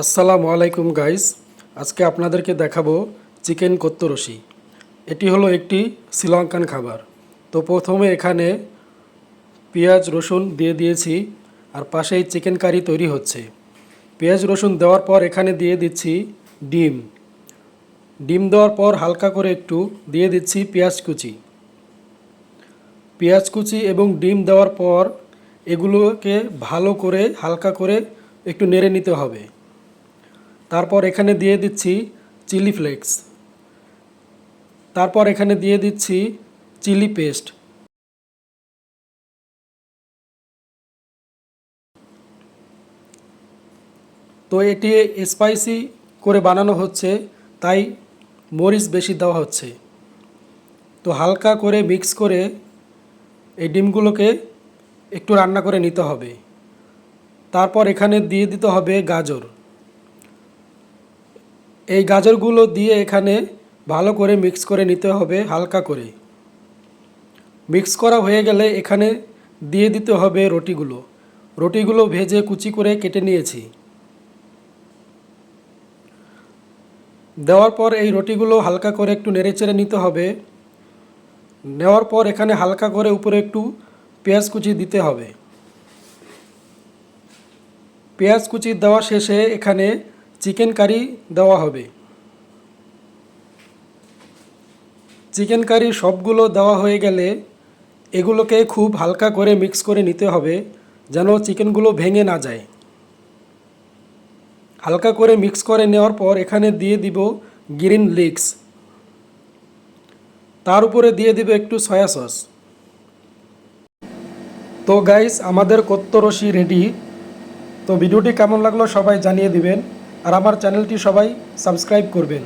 আসসালামু আলাইকুম গাইস, আজকে আপনাদেরকে দেখাবো চিকেন কত্তরসি এটি হলো একটি শ্রীলঙ্কান খাবার। তো প্রথমে এখানে পেঁয়াজ, রসুন দিয়ে দিয়েছি, আর পাশেই চিকেন কারি তৈরি হচ্ছে। পেঁয়াজ, রসুন দেওয়ার পর এখানে দিয়ে দিচ্ছি ডিম। ডিম দেওয়ার পর হালকা করে একটু দিয়ে দিচ্ছি পেঁয়াজ কুচি। পেঁয়াজ কুচি এবং ডিম দেওয়ার পর এগুলোকে ভালো করে, হালকা করে একটু নেড়ে নিতে হবে। তারপর এখানে দিয়ে দিচ্ছি চিলি ফ্লেক্স। তারপর এখানে দিয়ে দিচ্ছি চিলি পেস্ট। তো এটি স্পাইসি করে বানানো হচ্ছে, তাই মরিচ বেশি দেওয়া হচ্ছে। তো হালকা করে মিক্স করে এই ডিমগুলোকে একটু রান্না করে নিতে হবে। তারপর এখানে দিয়ে দিতে হবে গাজর। এই গাজরগুলো দিয়ে এখানে ভালো করে মিক্স করে নিতে হবে হালকা করে। মিক্স করা হয়ে গেলে এখানে দিয়ে দিতে হবে রুটিগুলো। রুটিগুলো ভেজে কুচি করে কেটে নিয়েছি। দেওয়ার পর এই রুটিগুলো হালকা করে একটু নেড়েচেড়ে নিতে হবে। নেওয়ার পর এখানে হালকা করে উপরে একটু পেঁয়াজ কুচি দিতে হবে। পেঁয়াজ কুচি দেওয়া শেষে এখানে চিকেন কারি দেওয়া হবে। চিকেন কারি সবগুলো দেওয়া হয়ে গেলে এগুলোকে খুব হালকা করে মিক্স করে নিতে হবে যেন চিকেনগুলো ভেঙে না যায়। হালকা করে মিক্স করে নেওয়ার পর এখানে দিয়ে দিব গ্রিন লিক্স। তার উপরে দিয়ে দিব একটু সয়া সস। তো গাইস, আমাদের কত্তরসি রেডি তো ভিডিওটি কেমন লাগল সবাই জানিয়ে দিবেন। আর আমার চ্যানেলটি সবাই সাবস্ক্রাইব করবেন।